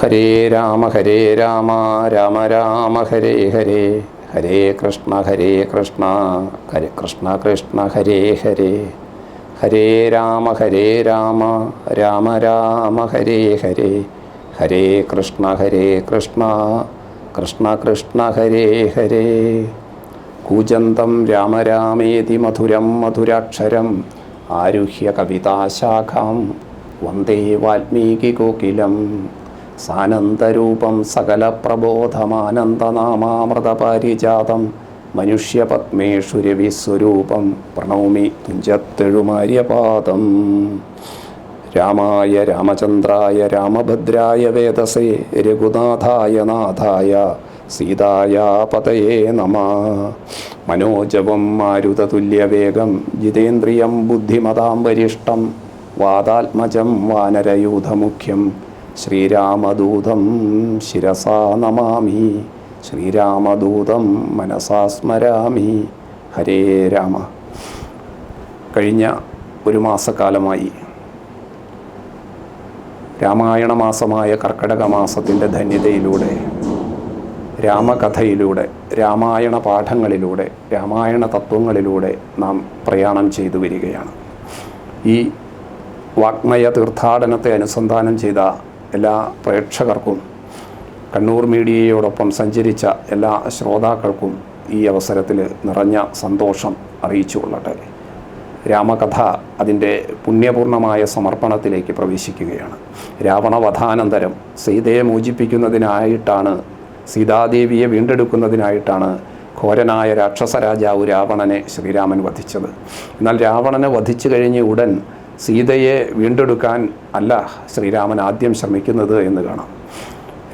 ഹരേ രാമ ഹരേ രാമ രാമ രാമ ഹരേ ഹരേ. ഹരേ കൃഷ്ണ ഹരേ കൃഷ്ണ ഹരേ കൃഷ്ണ കൃഷ്ണ ഹരേ ഹരേ. ഹരേ രാമ ഹരേ രാമ രാമ രാമ ഹരേ ഹരേ. ഹരേ കൃഷ്ണ ഹരേ കൃഷ്ണ കൃഷ്ണ കൃഷ്ണ ഹരേ ഹരേ. കൂജന്തം രാമ രാമേതി മധുരം മധുരാക്ഷരം ആരുഹ്യ കവിതാശാഖാം വന്ദേ വാൽമീകികോകിലം സാനന്ദരൂപം സകലപ്രബോധമാനന്ദനാമാമൃതപാരിജാതം. മനുഷ്യപത്മേഷു രവിസ്വരൂപം പ്രണൗമി തുഞ്ചത്തെഴുമാര്യപാദം. രാമായ രാമചന്ദ്രായ രാമഭദ്രായ വേദസേ രഘുനാഥായ നാഥായ സീതായ പതയേ നമ. മനോജവം മാരുതതുല്യവേഗം ജിതേന്ദ്രിയം ബുദ്ധിമതാം വരിഷ്ടം വാതാത്മജം വാനരയൂഥമുഖ്യം ശ്രീരാമദൂതം ശിരസാ നമാമി. ശ്രീരാമദൂതം മനസാ സ്മരാമി. ഹരേ രാമ. കഴിഞ്ഞ ഒരു മാസക്കാലമായി രാമായണ മാസമായ കർക്കടക മാസത്തിന്റെ ധന്യതയിലൂടെ രാമകഥയിലൂടെ രാമായണ പാഠങ്ങളിലൂടെ രാമായണ തത്വങ്ങളിലൂടെ നാം പ്രയാണം ചെയ്തു വരികയാണ്. ഈ വാഗ്മയ തീർത്ഥാടനത്തെ അനുസന്ധാനം ചെയ്ത എല്ലാ പ്രേക്ഷകർക്കും കണ്ണൂർ മീഡിയയോടൊപ്പം സഞ്ചരിച്ച എല്ലാ ശ്രോതാക്കൾക്കും ഈ അവസരത്തിൽ നിറഞ്ഞ സന്തോഷം അറിയിച്ചു കൊള്ളട്ടെ രാമകഥ അതിന്റെ പുണ്യപൂർണമായ സമർപ്പണത്തിലേക്ക് പ്രവേശിക്കുകയാണ്. രാവണവധാനന്തരം സീതയെ മോചിപ്പിക്കുന്നതിനായിട്ടാണ് സീതാദേവിയെ വീണ്ടെടുക്കുന്നതിനായിട്ടാണ് ഘോരനായ രാക്ഷസ രാജാവ് രാവണനെ ശ്രീരാമൻ വധിച്ചത്. എന്നാൽ രാവണനെ വധിച്ചു കഴിഞ്ഞ ഉടൻ സീതയെ വീണ്ടെടുക്കാൻ അല്ല ശ്രീരാമൻ ആദ്യം ശ്രമിക്കുന്നത് എന്ന് കാണാം.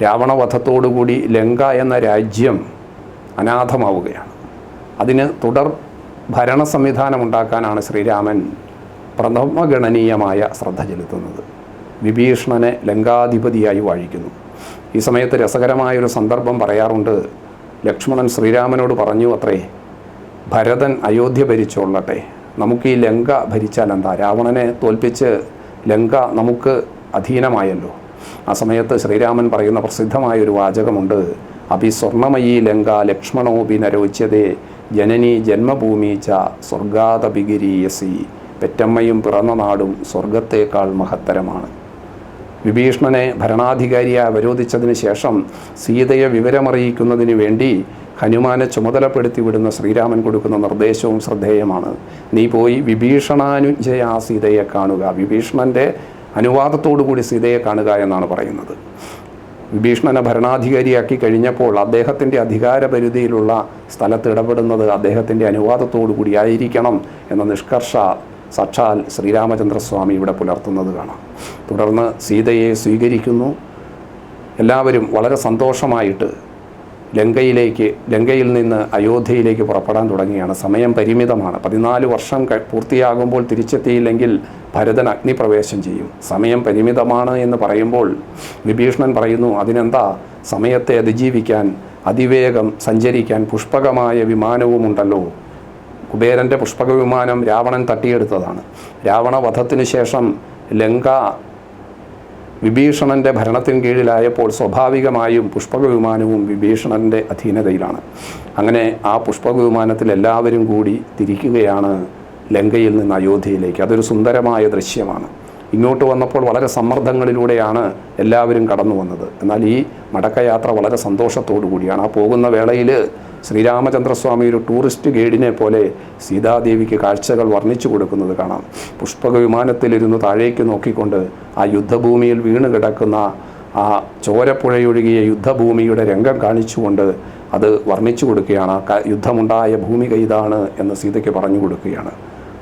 രാവണവധത്തോടുകൂടി ലങ്ക എന്ന രാജ്യം അനാഥമാവുകയാണ്. അതിന് തുടർ ഭരണ സംവിധാനം ഉണ്ടാക്കാനാണ് ശ്രീരാമൻ പ്രഥമഗണനീയമായ ശ്രദ്ധ ചെലുത്തുന്നത്. വിഭീഷണനെ ലങ്കാധിപതിയായി വാഴിക്കുന്നു. ഈ സമയത്ത് രസകരമായൊരു സന്ദർഭം പറയാറുണ്ട്. ലക്ഷ്മണൻ ശ്രീരാമനോട് പറഞ്ഞു അത്രേ ഭരതൻ അയോധ്യ ഭരിച്ചോളട്ടെ. നമുക്ക് ഈ ലങ്ക ഭരിച്ചാൽ എന്താ? രാവണനെ തോൽപ്പിച്ച് ലങ്ക നമുക്ക് അധീനമായല്ലോ. ആ സമയത്ത് ശ്രീരാമൻ പറയുന്ന പ്രസിദ്ധമായ ഒരു വാചകമുണ്ട്. അഭി സ്വർണമയി ലങ്ക ലക്ഷ്മണോപി നരോച്യതേ ജനനി ജന്മഭൂമി ച സ്വർഗാതപിഗിരീയസി പെറ്റമ്മയും പിറന്ന നാടും സ്വർഗത്തേക്കാൾ മഹത്തരമാണ്. വിഭീഷണനെ ഭരണാധികാരിയായി അവരോധിച്ചതിന് ശേഷം സീതയെ വിവരമറിയിക്കുന്നതിന് വേണ്ടി ഹനുമാനെ ചുമതലപ്പെടുത്തി വിടുന്ന ശ്രീരാമൻ കൊടുക്കുന്ന നിർദ്ദേശവും ശ്രദ്ധേയമാണ്. നീ പോയി വിഭീഷണാനുജയ സീതയെ കാണുക വിഭീഷണന്റെ അനുവാദത്തോടുകൂടി സീതയെ കാണുക എന്നാണ് പറയുന്നത്. വിഭീഷണനെ ഭരണാധികാരിയാക്കി കഴിഞ്ഞപ്പോൾ അദ്ദേഹത്തിന്റെ അധികാരപരിധിയിലുള്ള സ്ഥലത്ത് ഇടപെടുന്നത് അദ്ദേഹത്തിന്റെ കൂടി ആയിരിക്കണം എന്ന നിഷ്കർഷ സാക്ഷാൽ ശ്രീരാമചന്ദ്രസ്വാമി ഇവിടെ പുലർത്തുന്നത് കാണാം. തുടർന്ന് സീതയെ സ്വീകരിക്കുന്നു. എല്ലാവരും വളരെ സന്തോഷമായിട്ട് ലങ്കയിലേക്ക് ലങ്കയിൽ നിന്ന് അയോധ്യയിലേക്ക് പുറപ്പെടാൻ തുടങ്ങിയാണ്. സമയം പരിമിതമാണ്. പതിനാല് വർഷം പൂർത്തിയാകുമ്പോൾ തിരിച്ചെത്തിയില്ലെങ്കിൽ ഭരതൻ അഗ്നിപ്രവേശം ചെയ്യും. സമയം പരിമിതമാണ് എന്ന് പറയുമ്പോൾ വിഭീഷണൻ പറയുന്നു അതിനെന്താ? സമയത്തെ അതിജീവിക്കാൻ അതിവേഗം സഞ്ചരിക്കാൻ പുഷ്പകമായ വിമാനവുമുണ്ടല്ലോ. കുബേരന്റെ പുഷ്പക വിമാനം രാവണൻ തട്ടിയെടുത്തതാണ്. രാവണ വധത്തിനു ശേഷം ലങ്ക വിഭീഷണന്റെ ഭരണത്തിന് കീഴിലായപ്പോൾ സ്വാഭാവികമായും പുഷ്പകവിമാനവും വിഭീഷണന്റെ അധീനതയിലാണ്. അങ്ങനെ ആ പുഷ്പകവിമാനത്തിൽ എല്ലാവരും കൂടി തിരിക്കുകയാണ് ലങ്കയിൽ നിന്ന് അയോധ്യയിലേക്ക്. അതൊരു സുന്ദരമായ ദൃശ്യമാണ്. ഇങ്ങോട്ട് വന്നപ്പോൾ വളരെ സമ്മർദ്ദങ്ങളിലൂടെയാണ് എല്ലാവരും കടന്നു വന്നത്. എന്നാൽ ഈ മടക്കയാത്ര വളരെ സന്തോഷത്തോടു കൂടിയാണ്. ആ പോകുന്ന വേളയിൽ ശ്രീരാമചന്ദ്രസ്വാമി ഒരു ടൂറിസ്റ്റ് ഗൈഡിനെ പോലെ സീതാദേവിക്ക് കാഴ്ചകൾ വർണിച്ചു കൊടുക്കുന്നത് കാണാം. പുഷ്പക വിമാനത്തിലിരുന്ന് താഴേക്ക് നോക്കിക്കൊണ്ട് ആ യുദ്ധഭൂമിയിൽ വീണ് കിടക്കുന്ന ആ ചോരപ്പുഴയൊഴുകിയ യുദ്ധഭൂമിയുടെ രംഗം കാണിച്ചുകൊണ്ട് അത് വർണിച്ചു കൊടുക്കുകയാണ്. യുദ്ധമുണ്ടായ ഭൂമിക ഇതാണ് എന്ന് സീതയ്ക്ക് പറഞ്ഞു കൊടുക്കുകയാണ്.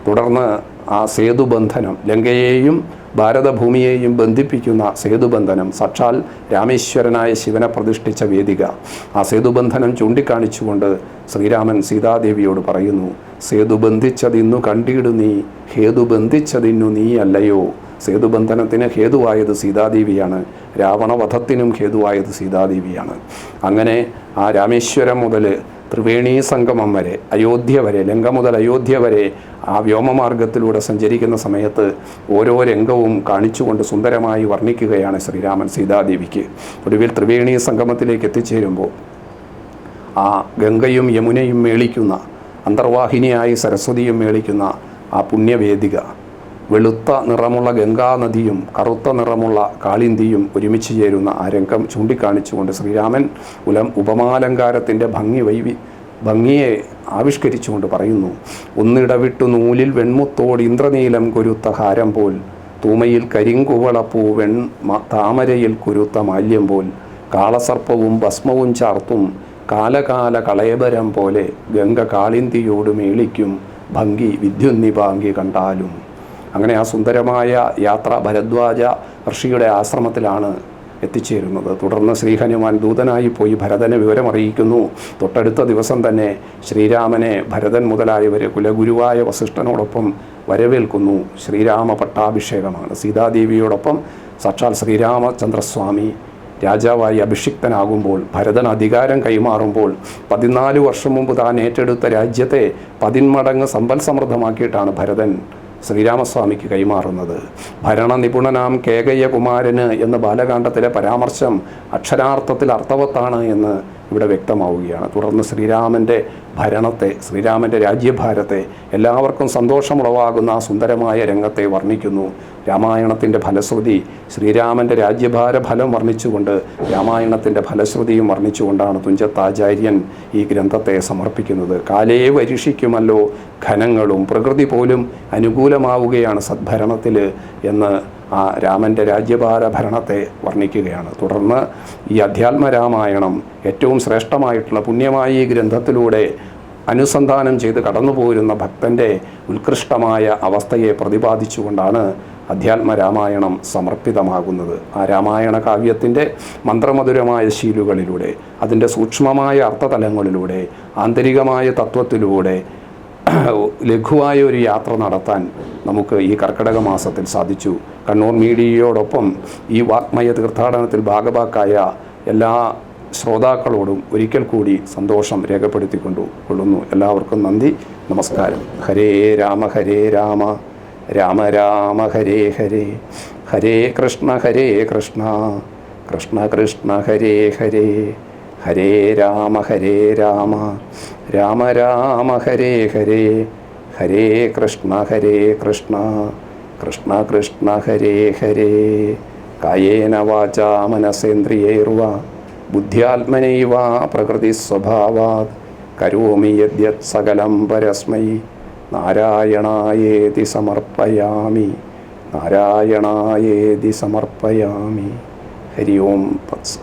തുടർന്ന് ആ സേതുബന്ധനം ലങ്കയെയും ഭാരതഭൂമിയെയും ബന്ധിപ്പിക്കുന്ന സേതുബന്ധനം സാക്ഷാൽ രാമേശ്വരനായ ശിവനെ പ്രതിഷ്ഠിച്ച വേദിക. ആ സേതുബന്ധനം ചൂണ്ടിക്കാണിച്ചുകൊണ്ട് ശ്രീരാമൻ സീതാദേവിയോട് പറയുന്നു സേതുബന്ധിച്ചതിന്നു കണ്ടിടു നീ ഹേതു ബന്ധിച്ചതിന്നു നീ അല്ലയോ. സേതുബന്ധനത്തിന് ഹേതുവായത് സീതാദേവിയാണ് രാവണവധത്തിനും ഹേതുവായത് സീതാദേവിയാണ്. അങ്ങനെ ആ രാമേശ്വരം മുതൽ ത്രിവേണീ സംഗമം വരെ അയോധ്യ വരെ ലങ്ക മുതൽ അയോധ്യ വരെ ആ വ്യോമമാർഗത്തിലൂടെ സഞ്ചരിക്കുന്ന സമയത്ത് ഓരോ രംഗവും കാണിച്ചുകൊണ്ട് സുന്ദരമായി വർണിക്കുകയാണ് ശ്രീരാമൻ സീതാദേവിക്ക്. ഒടുവിൽ ത്രിവേണി സംഗമത്തിലേക്ക് എത്തിച്ചേരുമ്പോൾ ആ ഗംഗയും യമുനയും മേളിക്കുന്ന അന്തർവാഹിനിയായി സരസ്വതിയും മേളിക്കുന്ന ആ പുണ്യവേദിക വെളുത്ത നിറമുള്ള ഗംഗാനദിയും കറുത്ത നിറമുള്ള കാളിന്തിയും ഒരുമിച്ച് ചേരുന്ന ആ രംഗം ചൂണ്ടിക്കാണിച്ചുകൊണ്ട് ശ്രീരാമൻ ഉലം ഉപമാലങ്കാരത്തിന്റെ ഭംഗി വൈവി ഭംഗിയെ ആവിഷ്കരിച്ചുകൊണ്ട് പറയുന്നു ഒന്നിടവിട്ടു നൂലിൽ വെൺമുത്തോട് ഇന്ദ്രനീലം കൊരുത്ത ഹാരം പോൽ തൂമയിൽ കരിങ്കുവളപ്പൂ വെൺ താമരയിൽ കുരുത്ത മാല്യം പോൽ കാളസർപ്പവും ഭസ്മവും ചാർത്തും കാലകാല കളയബരം പോലെ ഗംഗ കാളിന്തിയോട് മേളിക്കും ഭംഗി വിദ്യുന്നിഭാങ്കി കണ്ടാലും. അങ്ങനെ ആ സുന്ദരമായ യാത്ര ഭരദ്വാജ ഋഷിയുടെ ആശ്രമത്തിലാണ് എത്തിച്ചേരുന്നത്. തുടർന്ന് ശ്രീഹനുമാൻ ദൂതനായി പോയി ഭരതനെ വിവരമറിയിക്കുന്നു. തൊട്ടടുത്ത ദിവസം തന്നെ ശ്രീരാമനെ ഭരതൻ മുതലായവർ കുലഗുരുവായ വസിഷ്ഠനോടൊപ്പം വരവേൽക്കുന്നു. ശ്രീരാമ പട്ടാഭിഷേകമാണ്. സീതാദേവിയോടൊപ്പം സാക്ഷാൽ ശ്രീരാമചന്ദ്രസ്വാമി രാജാവായി അഭിഷിക്തനാകുമ്പോൾ ഭരതൻ അധികാരം കൈമാറുമ്പോൾ പതിനാല് വർഷം മുമ്പ് താൻ ഏറ്റെടുത്ത രാജ്യത്തെ പതിന്മടങ്ങ് സമ്പൽ സമൃദ്ധമാക്കിയിട്ടാണ് ഭരതൻ ശ്രീരാമസ്വാമിക്ക് കൈമാറുന്നത്. ഭരണ നിപുണനാം കേകയ്യകുമാരന് എന്ന ബാലകാന്ഡത്തിലെ പരാമർശം അക്ഷരാർത്ഥത്തിൽ അർത്ഥവത്താണ് എന്ന് ഇവിടെ വ്യക്തമാവുകയാണ്. തുടർന്ന് ശ്രീരാമന്റെ ഭരണത്തെ ശ്രീരാമന്റെ രാജ്യഭാരത്തെ എല്ലാവർക്കും സന്തോഷമുളവാകുന്ന ആ സുന്ദരമായ രംഗത്തെ വർണിക്കുന്നു. രാമായണത്തിന്റെ ഫലശ്രുതി ശ്രീരാമന്റെ രാജ്യഭാര ഫലം വർണിച്ചുകൊണ്ട് രാമായണത്തിന്റെ ഫലശ്രുതിയും വർണിച്ചുകൊണ്ടാണ് തുഞ്ചത്താചാര്യൻ ഈ ഗ്രന്ഥത്തെ സമർപ്പിക്കുന്നത്. കാലേ വരിഷിക്കുമല്ലോ ഘനങ്ങളും പ്രകൃതി പോലും അനുകൂലമാവുകയാണ് സദ്ഭരണത്തിൽ എന്ന് ആ രാമന്റെ രാജ്യഭാര ഭരണത്തെ വർണിക്കുകയാണ്. തുടർന്ന് ഈ അധ്യാത്മ രാമായണം ഏറ്റവും ശ്രേഷ്ഠമായിട്ടുള്ള പുണ്യമായ ഈ ഗ്രന്ഥത്തിലൂടെ അനുസന്ധാനം ചെയ്ത് കടന്നു പോരുന്ന ഭക്തന്റെ ഉത്കൃഷ്ടമായ അവസ്ഥയെ പ്രതിപാദിച്ചുകൊണ്ടാണ് അധ്യാത്മ രാമായണം സമർപ്പിതമാകുന്നത്. ആ രാമായണ കാവ്യത്തിന്റെ മന്ത്രമധുരമായ ശീലുകളിലൂടെ അതിന്റെ സൂക്ഷ്മമായ അർത്ഥതലങ്ങളിലൂടെ ആന്തരികമായ തത്വത്തിലൂടെ ലഘുവായ ഒരു യാത്ര നടത്താൻ നമുക്ക് ഈ കർക്കിടക മാസത്തിൽ സാധിച്ചു. കണ്ണൂർ മീഡിയയോടൊപ്പം ഈ വാഗ്മയ തീർത്ഥാടനത്തിൽ ഭാഗഭാക്കായ എല്ലാ ശ്രോതാക്കളോടും ഒരിക്കൽ കൂടി സന്തോഷം രേഖപ്പെടുത്തിക്കൊണ്ടു കൊള്ളുന്നു. എല്ലാവർക്കും നന്ദി. നമസ്കാരം. ഹരേ രാമ ഹരേ രാമ. രാമ രാമ ഹരേ ഹരേ. ഹരേ കൃഷ്ണ ഹരേ കൃഷ്ണ. കൃഷ്ണ കൃഷ്ണ ഹരേ ഹരേ. ഹരേ രാമ ഹരേ രാമ. രാമ രാമ ഹരേ ഹരേ. ഹരേ കൃഷ്ണ ഹരേ കൃഷ്ണ. കൃഷ്ണ കൃഷ്ണ ഹരേ ഹരേ. കായേന വാച മനസേന്ദ്രിയൈർവ. ബുദ്ധ്യാത്മനൈവ പ്രകൃതി സ്വഭാവാത്. കരോമി യദ്യത് സകലം പരസ്മൈ. നാരായണായേതി സമർപ്പയാമി. നാരായണായേതി സമർപ്പയാമി. ഹരി ഓം തത്സ